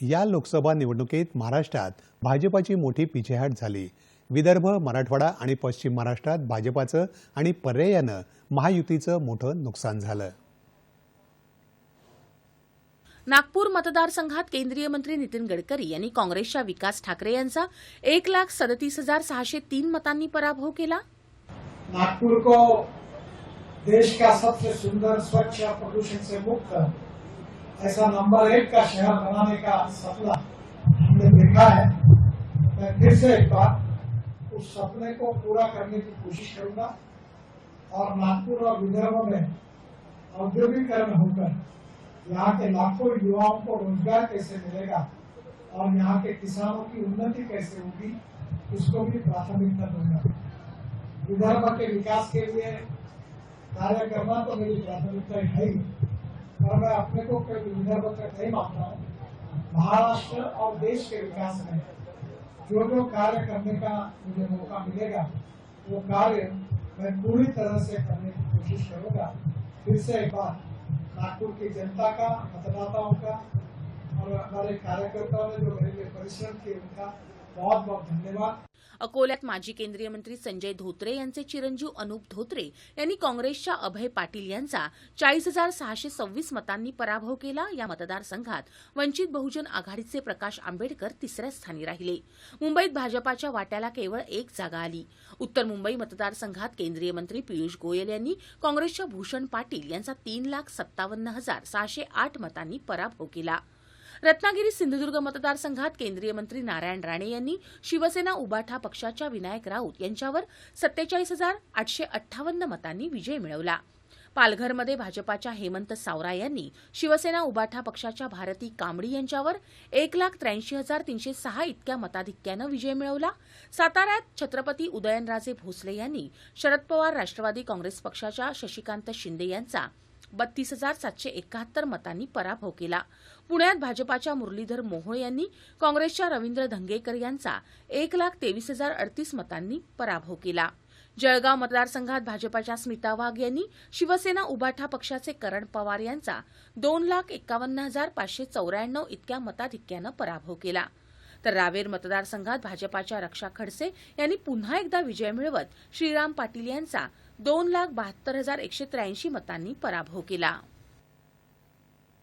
या लोकसभा निवडणुकीत महाराष्ट्रात भाजपाची मोठी पिछेहाट झाली. विदर्भ मराठवाडा आणि पश्चिम महाराष्ट्रात भाजपाचं आणि पर्यायानं महायुतीचं मोठं नुकसान झालं. नागपूर मतदारसंघात केंद्रीय मंत्री नितीन गडकरी यांनी काँग्रेसच्या विकास ठाकरे यांचा एक लाख सदतीस हजार सहाशे तीन मतांनी पराभव केला. नागपुर को देश का सबसे सुंदर स्वच्छ प्रदूषण से मुक्त ऐसा नंबर एक का शहर बनाने का सपना हमने देखा है। मैं फिर से एक बार उस सपने को पूरा करने की कोशिश करूँगा और नागपुर और विदर्भ में औद्योगिकरण होकर यहाँ के लाखों युवाओं को रोज़गार कैसे मिलेगा और यहाँ के किसानों की उन्नति कैसे होगी, उसको भी प्राथमिकता दूँगा। विदर्भ के विकास के लिए कार्य करना तो मेरी प्राथमिकता है ही। पर मैं अपने को विदर्भ नहीं मानता हूँ, महाराष्ट्र और देश के विकास में जो जो कार्य करने का मुझे मौका मिलेगा, वो कार्य मैं पूरी तरह से करने की कोशिश करूँगा। फिर से एक बार नागपुर की जनता का, मतदाताओं का और हमारे कार्यकर्ताओं ने जो मेरे लिए परिश्रम किए, उनका बहुत बहुत धन्यवाद। अकोल्यात माजी केंद्रीय मंत्री संजय धोत्रे यांचे चिरंजीव अनुप धोत्रे यांनी काँग्रेसच्या अभय पाटील यांचा चाळीस हजार सहाशे सव्वीस मतांनी पराभव केला. या मतदारसंघात वंचित बहुजन आघाडीचे प्रकाश आंबेडकर तिसऱ्या स्थानी राहिले. मुंबईत भाजपाच्या वाट्याला केवळ एक जागा आली. उत्तर मुंबई मतदारसंघात केंद्रीय मंत्री पियुष गोयल यांनी काँग्रेसच्या भूषण पाटील यांचा तीन लाख सत्तावन्न हजार सहाशे आठ मतांनी पराभव केला. रत्नागिरी सिंधुदुर्ग मतदारसंघात केंद्रीय मंत्री नारायण राणे यांनी शिवसेना उबाठा पक्षाच्या विनायक राऊत यांच्यावर सत्तेचाळीस हजार आठशे अठ्ठावन्न मतांनी विजय मिळवला. पालघरमध्ये भाजपाच्या हेमंत सावरा यांनी शिवसेना उबाठा पक्षाच्या भारती कांबडी यांच्यावर एक लाख त्र्याऐंशी हजार तीनशे सहा इतक्या मताधिक्यानं विजय मिळवला. साताऱ्यात छत्रपती उदयनराजे भोसले यांनी शरद पवार राष्ट्रवादी काँग्रेस पक्षाच्या शशिकांत शिंदे यांचा बत्तीस हजार सातशे एकाहत्तर मतांनी पराभव केला. पुण्यात भाजपाच्या मुरलीधर मोहोळ यांनी काँग्रेसच्या रवींद्र धंगेकर यांचा एक लाख तेवीस हजार अडतीस मतांनी पराभव केला. जळगाव मतदारसंघात भाजपाच्या स्मिता वाघ यांनी शिवसेना उबाठा पक्षाचे करण पवार यांचा दोन लाख एकावन्न हजार पाचशे चौऱ्याण्णव इतक्या मताधिक्यानं पराभव केला. तर रावेर मतदारसंघात भाजपाच्या रक्षा खडसे यांनी पुन्हा एकदा विजय मिळवत श्रीराम पाटील यांचा दोन लाख बहात्तर हजार एकशे त्र्याऐंशी मतांनी पराभव केला.